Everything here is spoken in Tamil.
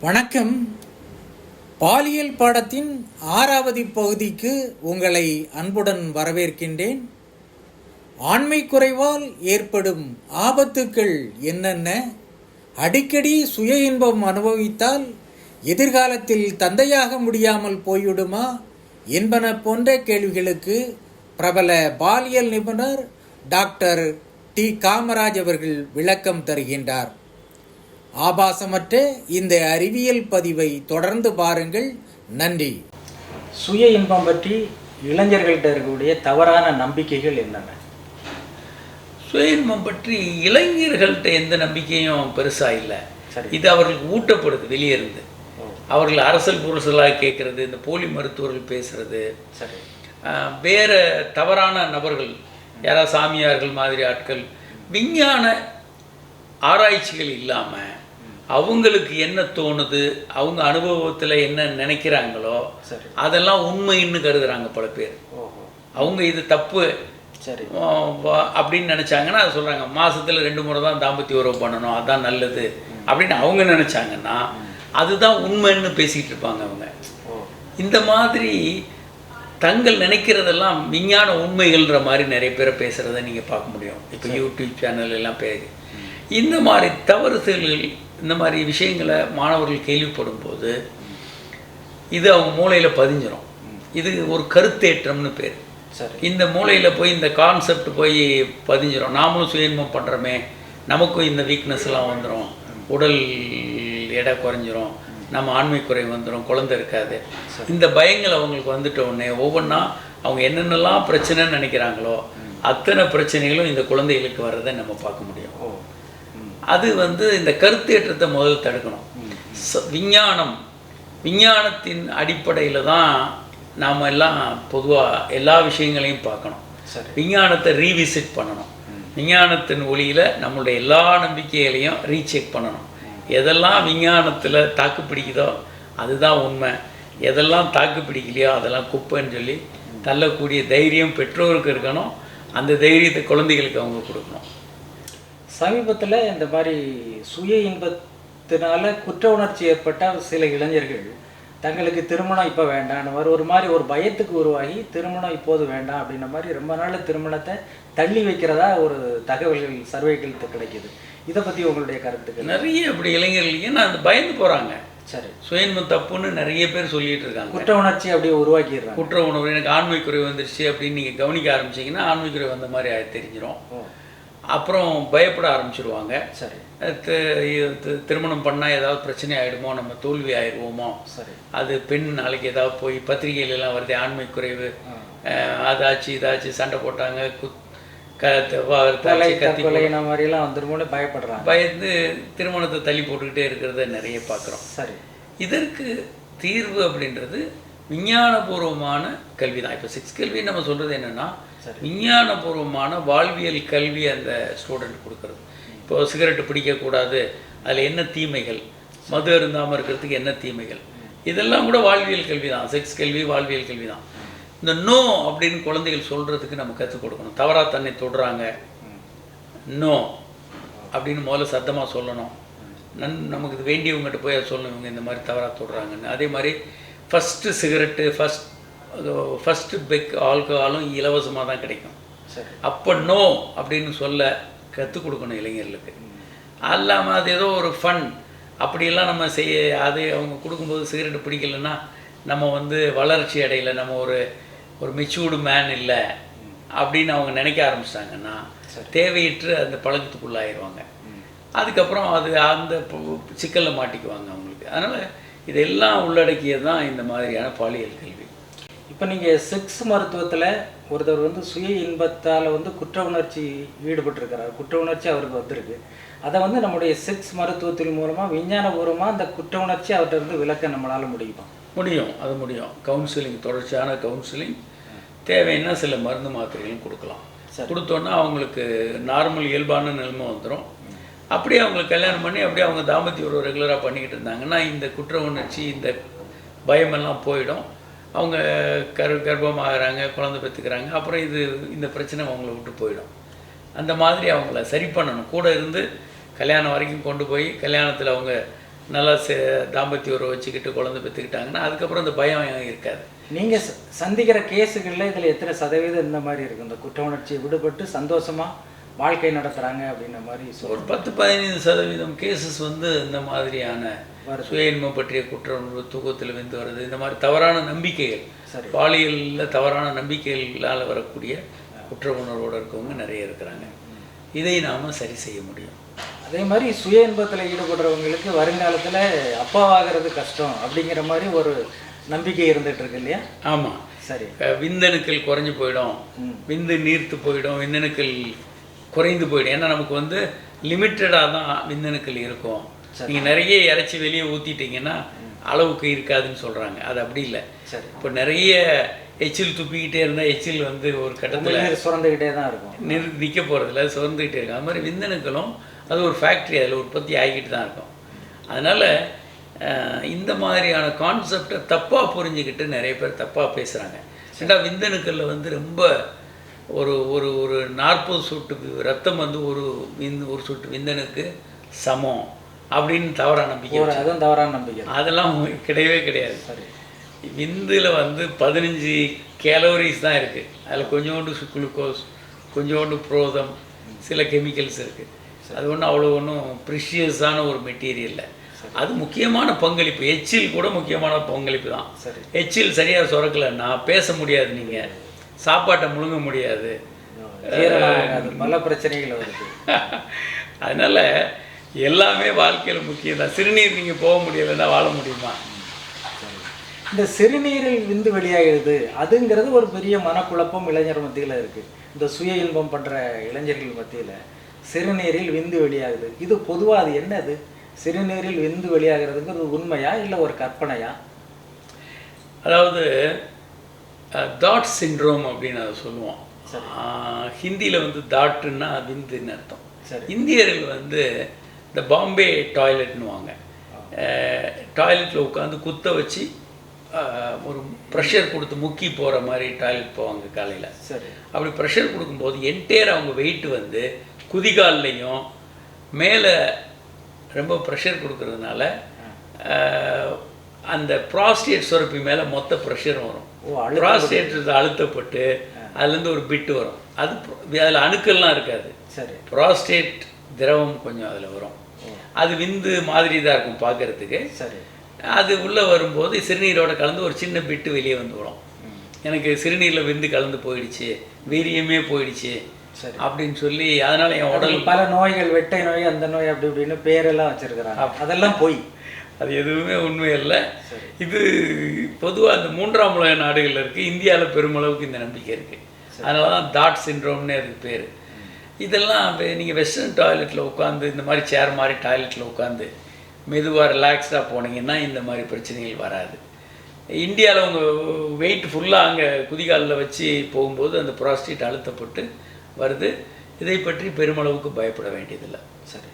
வணக்கம். பாலியல் பாடத்தின் ஆறாவது பகுதிக்கு உங்களை அன்புடன் வரவேற்கின்றேன். ஆண்மை குறைவால் ஏற்படும் ஆபத்துக்கள் என்னென்ன? அடிக்கடி சுய இன்பம் அனுபவித்தால் எதிர்காலத்தில் தந்தையாக முடியாமல் போய்விடுமா? என்பன போன்ற கேள்விகளுக்கு பிரபல பாலியல் நிபுணர் டாக்டர் டி. காமராஜ் அவர்கள் விளக்கம் தருகின்றார். ஆபாசமற்ற இந்த அறிவியல் பதிவை தொடர்ந்து பாருங்கள். நன்றி. சுய இன்பம் பற்றி இளைஞர்கள்ட்ட இருக்கக்கூடிய தவறான நம்பிக்கைகள் என்னென்ன? சுயன்மம் பற்றி இளைஞர்கள்ட்ட எந்த நம்பிக்கையும் பெருசா இல்லை. சரி. இது அவர்களுக்கு ஊட்டப்படுது வெளியே இருந்து. அவர்கள் அரசல் புரசலாக கேட்கறது இந்த போலி மருத்துவர்கள் பேசுறது. சரி. வேற தவறான நபர்கள் யாராவது சாமியார்கள் மாதிரி ஆட்கள் விஞ்ஞான ஆராய்ச்சிகள் இல்லாம அவங்களுக்கு என்ன தோணுது? அவங்க அனுபவத்துல என்ன நினைக்கிறாங்களோ சரி. அதெல்லாம் உண்மைன்னு கருதுறாங்க பல பேர். அவங்க இது தப்பு. சரி. அப்படின்னு நினைச்சாங்கன்னா அது சொல்றாங்க மாசத்துல ரெண்டு முறை தான் தாம்பத்திய உறவு பண்ணணும் அதான் நல்லது. அப்படின்னு அவங்க நினைச்சாங்கன்னா அதுதான் உண்மைன்னு பேசிட்டு இருப்பாங்க அவங்க. இந்த மாதிரி தங்கள் நினைக்கிறதெல்லாம் விஞ்ஞான உண்மைகள்ன்ற மாதிரி நிறைய பேரை பேசுறதை நீங்க பார்க்க முடியும். இப்போ யூடியூப் சேனல் எல்லாம் பேரு. இந்த மாதிரி தவறுதல்கள் இந்த மாதிரி விஷயங்களை மாணவர்கள் கேள்விப்படும் போது இது அவங்க மூளையில பதிஞ்சிரும். இது ஒரு கருத்தேற்றம்னு பேர். சரி. இந்த மூளையில் போய் இந்த கான்செப்ட் போய் பதிஞ்சிரும். நாமளும் சுயன்மம் பண்ணுறோமே நமக்கும் இந்த வீக்னஸ் எல்லாம் வந்துடும் உடல் எடை குறைஞ்சிரும். நம்ம ஆண்மை குறை வந்துடும் குழந்தை இருக்காது. இந்த பயங்கள் அவங்களுக்கு வந்துட்ட உடனே ஒவ்வொன்றா அவங்க என்னென்னலாம் பிரச்சனைன்னு நினைக்கிறாங்களோ அத்தனை பிரச்சனைகளும் இந்த குழந்தைகளுக்கு வர்றதை நம்ம பார்க்க முடியும். ஓ. அது வந்து இந்த கருத்தேற்றத்தை முதல்ல தடுக்கணும். விஞ்ஞானம். விஞ்ஞானத்தின் அடிப்படையில் தான் நாம் எல்லாம் பொதுவாக எல்லா விஷயங்களையும் பார்க்கணும். சரி. விஞ்ஞானத்தை ரீவிசிட் பண்ணணும். விஞ்ஞானத்தின் ஒளியில் நம்மளுடைய எல்லா நம்பிக்கைகளையும் ரீசெக் பண்ணணும். எதெல்லாம் விஞ்ஞானத்தில் தாக்கு பிடிக்குதோ அதுதான் உண்மை. எதெல்லாம் தாக்கு பிடிக்கலையோ அதெல்லாம் குப்பைன்னு சொல்லி தள்ளக்கூடிய தைரியம் பெற்றோருக்கு இருக்கணும். அந்த தைரியத்தை குழந்தைகளுக்கு அவங்க கொடுக்கணும். சமீபத்தில் இந்த மாதிரி சுய இன்பத்தினால குற்ற உணர்ச்சி ஏற்பட்ட சில இளைஞர்கள் தங்களுக்கு திருமணம் இப்போ வேண்டாம் ஒரு ஒரு மாதிரி ஒரு பயத்துக்கு உருவாகி திருமணம் இப்போது வேண்டாம் அப்படின்ற மாதிரி ரொம்ப நாள் திருமணத்தை தள்ளி வைக்கிறதா ஒரு தகவல்கள் சர்வேகள் கிடைக்குது. இதை பற்றி உங்களுடைய கருத்துக்கள்? நிறைய அப்படி இளைஞர்கள் ஏன்னா அந்த பயந்து போகிறாங்க சரி. சுயன்மம் தப்புன்னு நிறைய பேர் சொல்லிட்டு இருக்காங்க. குற்ற உணர்ச்சி அப்படியே உருவாக்கிடுறாங்க. குற்ற உணர்வு எனக்கு ஆண்மை குறைவு வந்துருச்சு அப்படின்னு நீங்கள் கவனிக்க ஆரம்பிச்சீங்கன்னா ஆண்மை குறைவு வந்த மாதிரி அது தெரிஞ்சிரும். ஓ. அப்புறம் பயப்பட ஆரம்பிச்சிருவாங்க. சரி. திருமணம் பண்ணால் ஏதாவது பிரச்சனை ஆகிடுமோ நம்ம தோல்வி ஆயிடுவோமோ? சரி. அது பெண் நாளைக்கு ஏதாவது போய் பத்திரிகையில எல்லாம் வருது ஆண்மை குறைவு அதாச்சு இதாச்சு சண்டை போட்டாங்க குத் மாதிரிலாம் வந்துருமோன்னு பயப்படுறாங்க. பயந்து திருமணத்தை தள்ளி போட்டுக்கிட்டே இருக்கிறத நிறைய பார்க்குறோம். சரி. இதற்கு தீர்வு அப்படின்றது விஞ்ஞானபூர்வமான கல்வி தான் இப்போ சிக்ஸ் கல்வி நம்ம சொல்றது என்னன்னா. விஞ்ஞானபூர்வமான வாழ்வியல் கல்வி அந்த ஸ்டூடெண்ட் கொடுக்கறது. இப்போ சிகரெட்டு பிடிக்கக்கூடாது அதில் என்ன தீமைகள்? மது அருந்தாமல் இருக்கிறதுக்கு என்ன தீமைகள்? இதெல்லாம் கூட வாழ்வியல் கல்வி தான் செக்ஸ் கல்வி வாழ்வியல் கல்வி தான் இந்த நோ அப்படின்னு குழந்தைகள் சொல்றதுக்கு நம்ம கற்றுக் கொடுக்கணும். தவறா தன்னை தொடுறாங்க. நோ அப்படின்னு முதல்ல சத்தமாக சொல்லணும். நன் நமக்கு வேண்டியவங்ககிட்ட போய் சொல்லணும். இவங்க இந்த மாதிரி தவறாக தொடுறாங்கன்னு. அதே மாதிரி first cigarette first first peg ஆல்கஹாலும் இலவசமாக தான் கிடைக்கும். சரி. அப்போ நோ அப்படின்னு சொல்ல கற்றுக் கொடுக்கணும் இளைஞர்களுக்கு. அல்லாமல் அது ஏதோ ஒரு ஃபன் அப்படியெல்லாம் நம்ம செய்ய அது அவங்க கொடுக்கும்போது சிகரெட் பிடிக்கலன்னா நம்ம வந்து வளர்ச்சி அடையல நம்ம ஒரு ஒரு மெச்சூர்டு மேன் இல்லை அப்படின்னு அவங்க நினைக்க ஆரம்பிச்சிட்டாங்கன்னா தேவையற்று அந்த பழக்கத்துக்குள்ளாயிருவாங்க. அதுக்கப்புறம் அது அந்த சிக்கலில் மாட்டிக்குவாங்க அவங்களுக்கு. அதனால் இதெல்லாம் உள்ளடக்கியது தான் இந்த மாதிரியான பாலியல் கல்வி. இப்போ நீங்கள் செக்ஸ் மருத்துவத்தில் ஒருத்தர் வந்து சுய இன்பத்தால் வந்து குற்ற உணர்ச்சி ஈடுபட்டிருக்கிறார். குற்ற உணர்ச்சி அவருக்கு வந்திருக்கு. அதை வந்து நம்முடைய செக்ஸ் மருத்துவத்தின் மூலமாக விஞ்ஞானபூர்வமாக அந்த குற்ற உணர்ச்சி அவர்கிட்ட இருந்து விலக்க நம்மளால் முடியுமா? முடியும். அது முடியும். கவுன்சிலிங் தொடர்ச்சியான கவுன்சிலிங் தேவைன்னா சில மருந்து மாத்திரைகளும் கொடுக்கலாம். சரி. கொடுத்தோன்னா அவங்களுக்கு நார்மல் இயல்பான நிலைமை வந்துடும் அப்படியே அவங்களுக்கு கல்யாணம் பண்ணி அப்படியே அவங்க தாம்பத்திய உறவு ரெகுலராக பண்ணிக்கிட்டு இருந்தாங்கன்னா இந்த குற்ற உணர்ச்சி இந்த பயமெல்லாம் போயிடும். அவங்க கரு கர்ப்பமாகறாங்க குழந்தை பெற்றுக்கிறாங்க அப்புறம் இது இந்த பிரச்சனை அவங்கள விட்டு போயிடும். அந்த மாதிரி அவங்கள சரி பண்ணணும். கூட இருந்து கல்யாணம் வரைக்கும் கொண்டு போய் கல்யாணத்தில் அவங்க நல்லா சே தாம்பத்திய உறவு வச்சுக்கிட்டு குழந்தை பெற்றுக்கிட்டாங்கன்னா அதுக்கப்புறம் அந்த பயம் இருக்காது? நீங்கள் ச- சந்திக்கிற கேஸுகளில் இதில் எத்தனை சதவீதம் இந்த மாதிரி இருக்கும் இந்த குற்ற உணர்ச்சியை விடுபட்டு சந்தோஷமாக வாழ்க்கை நடத்துறாங்க அப்படின்ற மாதிரி ஒரு பத்து பதினைந்து சதவீதம் கேசஸ் வந்து இந்த மாதிரியான வருது. சுய இன்பம் பற்றிய குற்ற உணர்வு தூக்கத்தில் வெந்து வருது. இந்த மாதிரி தவறான நம்பிக்கைகள் சரி. பாலியலில் தவறான நம்பிக்கைகளால் வரக்கூடிய குற்ற உணர்வோடு இருக்கவங்க நிறைய இருக்கிறாங்க. இதை நாம் சரி செய்ய முடியும். அதே மாதிரி சுய இன்பத்துல ஈடுபடுறவங்களுக்கு வருங்காலத்துல அப்பாவாகிறது கஷ்டம் அப்படிங்கிற மாதிரி ஒரு நம்பிக்கை இருந்துட்டு இருக்கு இல்லையா? ஆமாம் சரி. விந்தணுக்கள் குறைஞ்சு போயிடும். விந்து நீர்த்து போயிடும். விந்தணுக்கள் குறைந்து போயிடும். ஏன்னா நமக்கு வந்து லிமிட்டடாக தான் விந்தணுக்கள் இருக்கும். நீங்கள் நிறைய இறைச்சி வெளியே ஊற்றிட்டீங்கன்னா அளவுக்கு இருக்காதுன்னு சொல்கிறாங்க அது அப்படி இல்லை. சரி. இப்போ நிறைய எச்சில் துப்பிக்கிட்டே இருந்தால் எச்சில் வந்து ஒரு கட்டத்தில் சுரந்துக்கிட்டே தான் இருக்கும். நிறு நிற்க போகிறதில்ல சுரந்துக்கிட்டே இருக்கும். அது மாதிரி விந்தணுக்களும் அது ஒரு ஃபேக்ட்ரி அதில் உற்பத்தி ஆகிக்கிட்டு தான் இருக்கும். அதனால் இந்த மாதிரியான கான்செப்டை தப்பாக புரிஞ்சுக்கிட்டு நிறைய பேர் தப்பாக பேசுகிறாங்க ஏண்டா விந்தணுக்களில் வந்து ரொம்ப ஒரு ஒரு ஒரு நாற்பது சொட்டு ரத்தம் வந்து ஒரு விந்து ஒரு சொட்டு விந்தணுக்கு சமம் அப்படின்னு தவறான நம்பிக்கை அதுவும் தவறான நம்பிக்கை. அதெல்லாம் கிடையவே கிடையாது. சரி. விந்தில் வந்து பதினஞ்சு கேலோரிஸ் தான் இருக்குது அதில் கொஞ்சோண்டு குளுக்கோஸ் கொஞ்சோண்டு புரோதம் சில கெமிக்கல்ஸ் இருக்குது அது ஒன்றும் அவ்வளோ ஒன்றும் ப்ரிஷியஸான ஒரு மெட்டீரியல் இல்லை. அது முக்கியமான பங்களிப்பு. எச்சில் கூட முக்கியமான பங்களிப்பு தான். சரி. எச்சில் சரியாக சுரக்கலைன்னா பேச முடியாது நீங்கள் சாப்பாட்டை முழுங்க முடியாது. பல பிரச்சனைகள் வருது. அதனால் எல்லாமே வாழ்க்கையில் முக்கியம் தான் சிறுநீர் நீங்கள் போக முடியலைன்னா வாழ முடியுமா? இந்த சிறுநீரில் விந்து வெளியாகிடுது அதுங்கிறது ஒரு பெரிய மனக்குழப்பம் இளைஞர் மத்தியில் இருக்கு. இந்த சுய இன்பம் பண்ற இளைஞர்கள் மத்தியில் சிறுநீரில் விந்து வெளியாகுது. இது பொதுவாக அது என்னது? சிறுநீரில் விந்து வெளியாகிறதுங்கிறது உண்மையா இல்லை ஒரு கற்பனையா? அதாவது தாட் சிண்ட்ரோம் அப்படின்னு அதை சொல்லுவோம். ஹிந்தியில் வந்து தாட்டுன்னா விந்துன்னு அர்த்தம். சரி. இந்தியர்கள் வந்து இந்த பாம்பே டாய்லெட்னுவாங்க. டாய்லெட்டில் உட்காந்து குத்த வச்சு ஒரு ப்ரெஷர் கொடுத்து முக்கி போகிற மாதிரி டாய்லெட் போவாங்க காலையில். சரி. அப்படி ப்ரெஷர் கொடுக்கும்போது என்டையர் அவங்க வெயிட் வந்து குதிகால்லையும் மேலே ரொம்ப ப்ரெஷர் கொடுக்கறதுனால அந்த ப்ராஸ்டேட் சுரப்பி மேலே மொத்த ப்ரெஷர் வரும். ப்ராஸ்டேட் அழுத்தப்பட்டு. அதுலேருந்து ஒரு பிட்டு வரும். அது அதில் அணுக்கள்லாம் இருக்காது. சரி. ப்ராஸ்டேட் திரவம் கொஞ்சம் அதில் வரும். அது விந்து மாதிரி தான் இருக்கும் பார்க்கறதுக்கு. சரி. அது உள்ளே வரும்போது சிறுநீரோட கலந்து ஒரு சின்ன பிட்டு வெளியே வந்து விடும் எனக்கு சிறுநீரில் விந்து கலந்து போயிடுச்சு வீரியமே போயிடுச்சு சரி. அப்படின்னு சொல்லி அதனால என் உடல் பல நோய்கள் வெட்டை நோய் அந்த நோய் அப்படி இப்படின்னு பேரெல்லாம் வச்சிருக்கிறாங்க. அதெல்லாம் பொய். அது எதுவுமே உண்மை இல்லை. இது பொதுவாக இந்த மூன்றாம் உலக நாடுகளில் இருக்குது இந்தியாவில் பெருமளவுக்கு இந்த நம்பிக்கை இருக்குது அதனால தான் தாட் சிண்ட்ரோம்னே அதுக்கு பேர். இதெல்லாம் நீங்கள் வெஸ்டர்ன் டாய்லெட்டில் உட்காந்து இந்த மாதிரி சேர் மாதிரி டாய்லெட்டில் உட்காந்து மெதுவாக ரிலாக்ஸ்டாக போனீங்கன்னா இந்த மாதிரி பிரச்சனைகள் வராது. இந்தியாவில் உங்கள் வெயிட் ஃபுல்லாக அங்கே குதிகாலில் வச்சு போகும்போது அந்த ப்ராஸ்டேட் அழுத்தப்பட்டு வருது. இதை பற்றி பெருமளவுக்கு பயப்பட வேண்டியதில்லை. சரி.